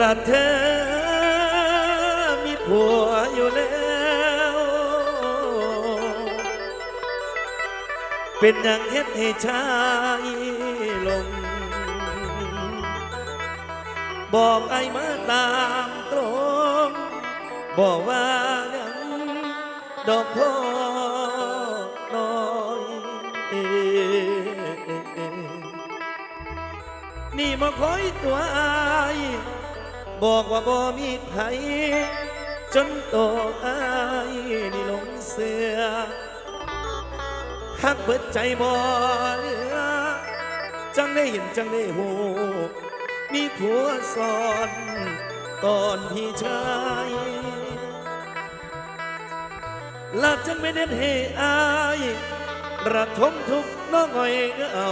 ละเธอมีผัวอยู่แล้ว เป็นอย่างเฮ็ดให้ชายลง บอกไอ้มาตามตรง บอกว่ายังดอกพ่อน้อยเอ่ยนี่มาคอยตัวอาย บอกว่าบ่มีไผจนโตอายนี่หลงเสือหักเบิดใจบ่เหลือจังได้เห็นจังได้หูมีผัวสอนตอนพี่ชายละจังไม่ได้ให้อายระทมทุกน้องอ้อยเอา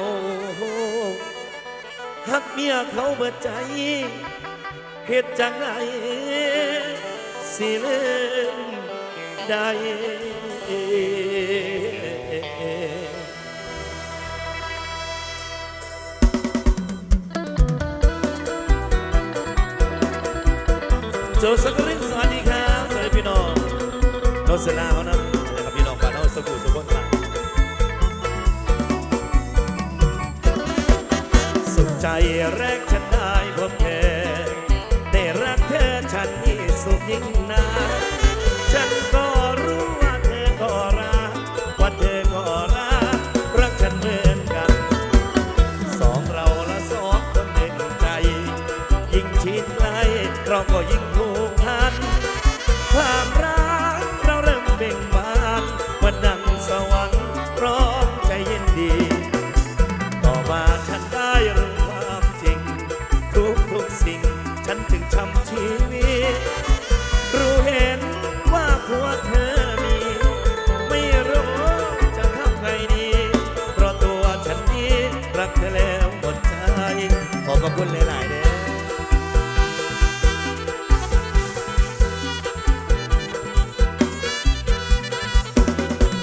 หักเมียเขาเบิดใจ เหตุจังไงสิเลืมได้โจสักลินสวัสดีครับสวัสดีพี่น้องโนเซนาเขานะนะครับพี่น้องบ้านเราสกุลสุขนครับสุขใจแรกฉันได้พบเธอ ยิ่งนาฉันก็รู้ว่าเธอก็รักว่าเธอก็รักรักฉันเหมือนกันสองเราละสองคนหนึ่งใจ ยิ่งชิดใกล้เราก็ยิ่งผูกพันความรัก ขอบพระคุณหลาย ๆ เด้อ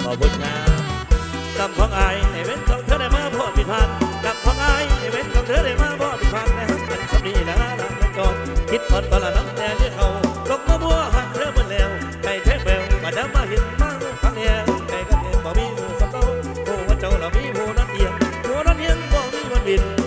ขอบคุณครับกำของอายในเว้นของเธอได้มาพอผิดพลาดกำของอายในเว้นของเธอได้มาพอผิดพลาดในหักกันสำนีนะรักกันก่อนคิดทนตอนละน้ำแต่ที่เขาตกมาบัวหักเธอหมดแล้วไก่แท้แบวมาดำมาเห็นมาพังแยวไก่ก็เห็นบ่มีมือสำเต้าโอ้ว่าเจ้าเรามีหูนัดเอียงหูนัดเอียงบ่มีวันบิน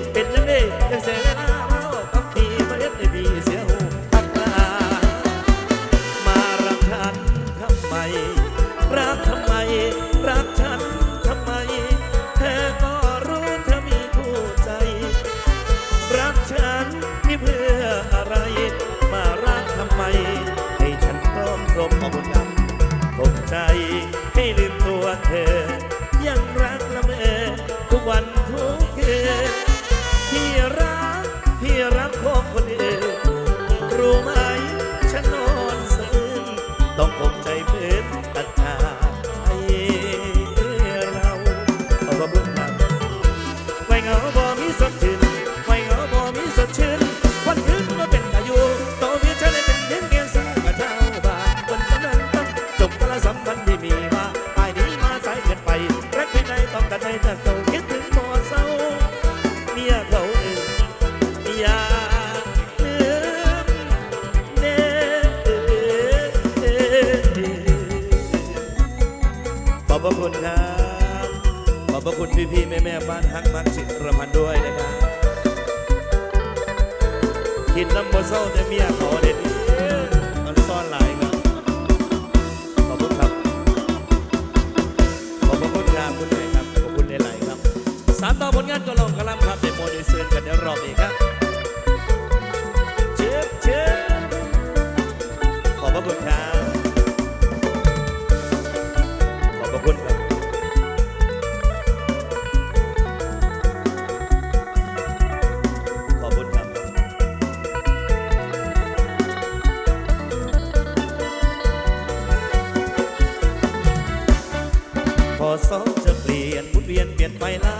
ได้ต้องกันให้แต่เก่าคิดถึงบ่เศร้าเมียเขาเองอย่าลืมเด้ขอบพระคุณครับ ขอบพระคุณพี่พี่ๆแม่แม่ๆบ้านฮักมักจิรพันด้วยนะครับกินน้ำมะเศร้าแต่เมียขอเด็ด ต่อผลงานก็ลองกระลำครับเดโมเดเซอร์กันเดี๋ยวรอบนี้ครับเชิญเชิญขอบพระคุณครับขอบพระคุณครับขอบคุณครับพอสองจะเปลี่ยนหมุนเวียนเปลี่ยนไปหลา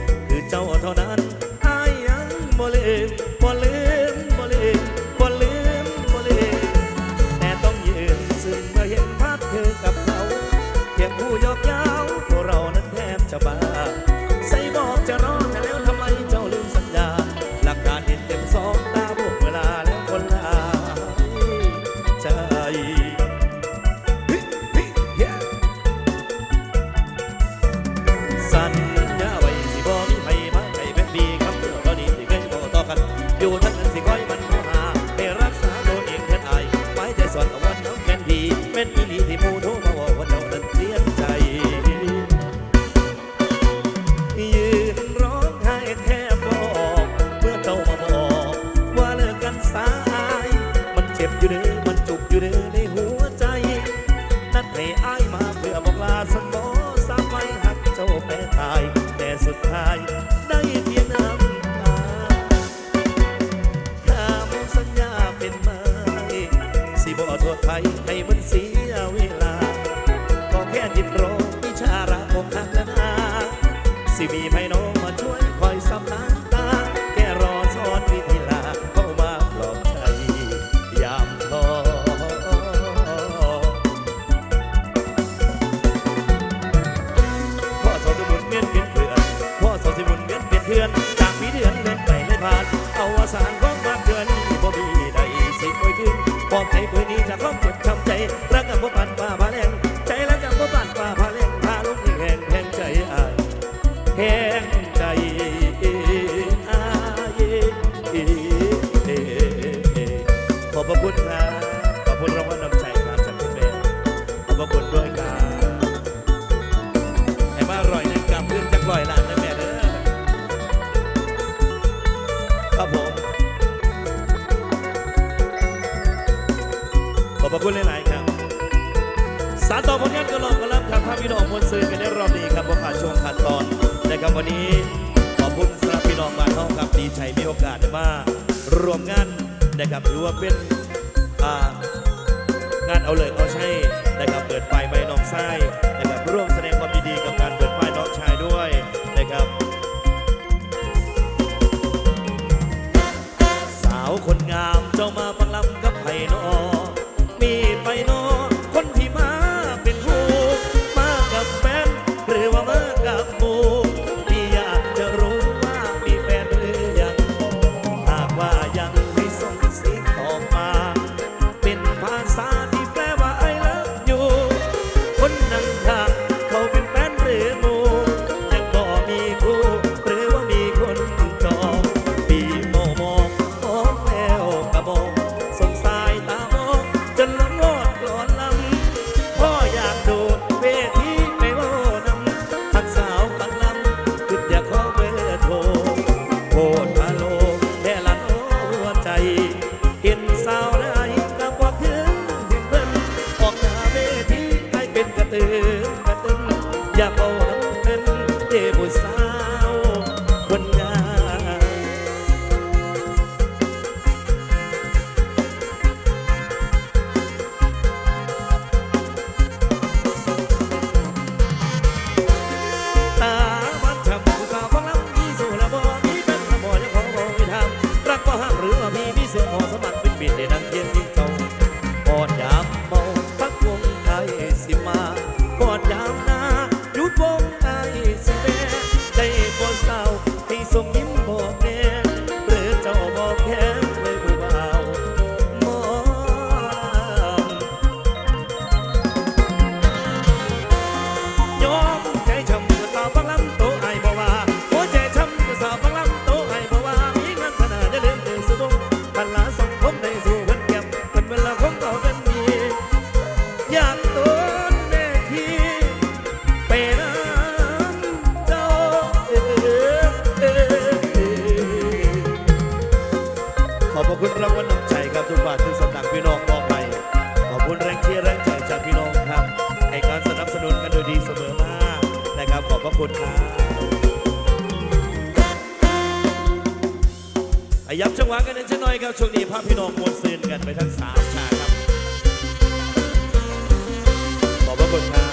นครับถือว่าเป็นงานเอาเลยเอาใช่นะครับเปิดไฟใบน้องไส้นะครับร่วมแสดงความยิดีกับการเปิดไฟน้องชายด้วยนะครับ สาวคนงามเจ้ามาฟังลำกับไผ่น้อง คนครับอายับจังหวะกันนิดหน้อยครับ ช่วงนี้พาพี่น้องมวนซืนกันไปทั้งสามฉากครับบอบพระคุณครั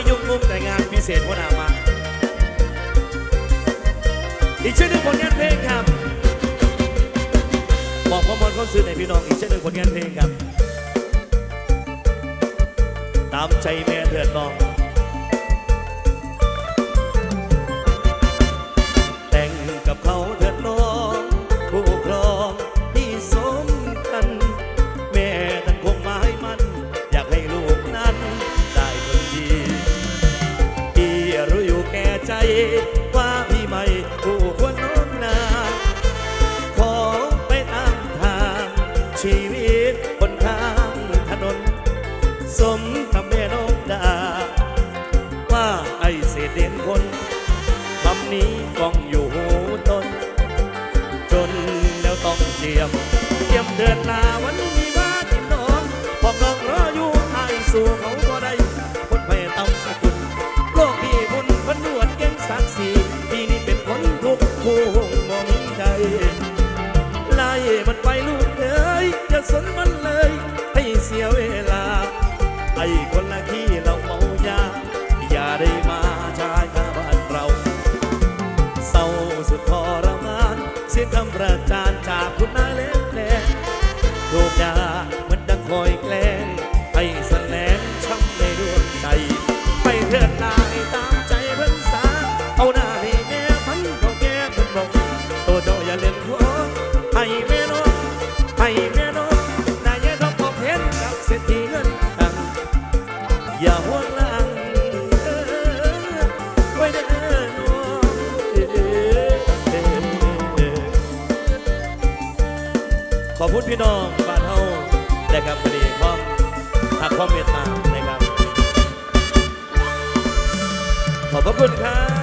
ได้ยุ่งมุมแต่งานพิเศษหัวหน้ามา อีกเช่นหนึ่งผลงานเพลงครับ บอกพ่อมอนคขาซื้อในพี่น้องอีกเช่นหนึ่งผลงานเพลงครับ ตามใจแม่เถิดน้อง ว่าไอ้เศษเด่นคนคำนี้ฟ้องอยู่หูตนจนแล้วต้องเจียมเจียมเดินลาวัน พี่น้องบ้านเฮานะครับวันนี้ความหักความเมตตานะครับขอบพระคุณครับ